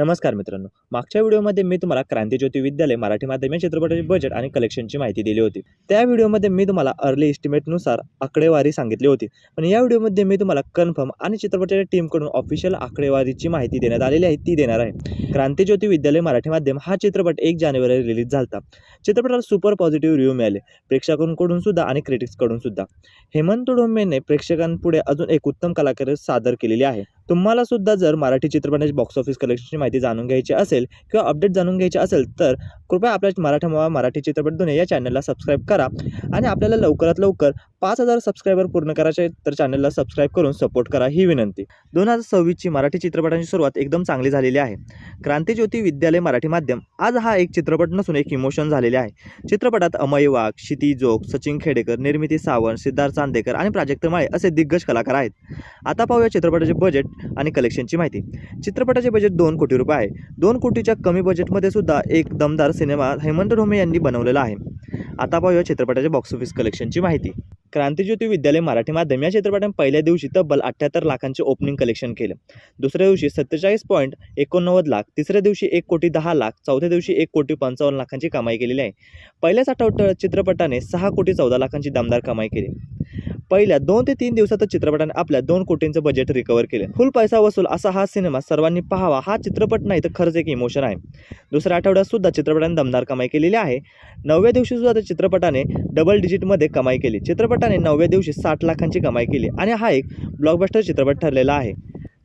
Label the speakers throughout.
Speaker 1: नमस्कार मित्रांनो. मागच्या व्हिडिओमध्ये मी तुम्हाला क्रांतीज्योती विद्यालय मराठी माध्यम या चित्रपटाचे बजेट आणि कलेक्शनची माहिती दिली होती. त्या व्हिडिओमध्ये मी तुम्हाला अर्ली इस्टिमेटनुसार आकडेवारी सांगितली होती. पण या व्हिडिओमध्ये मी तुम्हाला कन्फर्म आणि चित्रपटाच्या टीमकडून ऑफिशियल आकडेवारीची माहिती देण्यात आलेली आहे ती देणार आहे. क्रांतीज्योती विद्यालय मराठी माध्यम हा चित्रपट एक जानेवारी रिलीज झाला चित्रपटाला सुपर पॉझिटिव्ह रिव्ह्यू मिळाले. प्रेक्षकांकडून सुद्धा आणि क्रिटिक्सकडून सुद्धा. हेमंत डोंबेने प्रेक्षकांपुढे अजून एक उत्तम कलाकार सादर केलेली आहे. तुम्हाला सुद्धा जर मराठी चित्रपटाची बॉक्स ऑफिस कलेक्शनची माहिती जाणून घ्यायची असेल किंवा अपडेट जाणून घ्यायची असेल तर कृपया आपल्या मराठा मराठी चित्रपट दुनिया या चॅनलला सबस्क्राईब करा. आणि आपल्याला लवकरात लवकर पाच हजार सबस्क्रायबर पूर्ण करायचे तर चॅनलला सबस्क्राईब करून सपोर्ट करा ही विनंती. दोन हजार सव्वीसची मराठी चित्रपटांची सुरुवात एकदम चांगली झालेली आहे. क्रांतीज्योती विद्यालय मराठी माध्यम. आज हा एक चित्रपट नसून एक इमोशन झालेले आहे. चित्रपटात अमय वाघ क्षिती जोग सचिन खेडेकर निर्मिती सावंत सिद्धार्थ चांदेकर आणि प्राजक्त माळे असे दिग्गज कलाकार आहेत. आता पाहूया चित्रपटाचे बजेट आणि कलेक्शनची माहिती. चित्रपटाचे बजेट दोन कोटी रुपये आहे. दोन कोटीच्या कमी बजेटमध्ये सुद्धा एक दमदार सिनेमा हेमंत ढोमे यांनी बनवलेला आहे. आता पाहूया चित्रपटाच्या बॉक्स ऑफिस कलेक्शनची माहिती. क्रांतीज्योती विद्यालय मराठी माध्यम या चित्रपटाने पहिल्या दिवशी तब्बल अठ्ठ्याहत्तर लाखांचे ओपनिंग कलेक्शन केलं. दुसऱ्या दिवशी सत्तेचाळीस पॉईंट एकोणनव्वद लाख तिसऱ्या दिवशी एक कोटी दहा लाख चौथ्या दिवशी एक कोटी पंचावन्न लाखांची कमाई केलेली आहे. पहिल्याच आठवड्यात चित्रपटाने सहा कोटी चौदा लाखांची दमदार कमाई केली. पहिल्या दोन ते तीन दिवसातच चित्रपटाने आपल्या दोन कोटींचं बजेट रिकवर केले. फुल पैसा वसूल असा हा सिनेमा सर्वांनी पाहावा हा चित्रपट नाही तर खरंच एक इमोशन आहे. दुसऱ्या आठवड्यात सुद्धा चित्रपटाने दमदार कमाई केलेली आहे. नवव्या दिवशी सुद्धा त्या चित्रपटाने डबल डिजिटमध्ये कमाई केली. चित्रपटाने नवव्या दिवशी साठ लाखांची कमाई केली आणि हा एक ब्लॉकबस्टर चित्रपट ठरलेला आहे.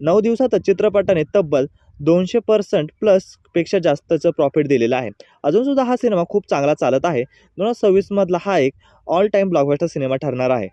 Speaker 1: नऊ दिवसातच चित्रपटाने तब्बल दोनशे पर्सेंट प्लसपेक्षा जास्तचं प्रॉफिट दिलेलं आहे. अजूनसुद्धा हा सिनेमा खूप चांगला चालत आहे. दोन हजार सव्वीसमधला हा एक ऑल टाईम ब्लॉकबस्टर सिनेमा ठरणार आहे.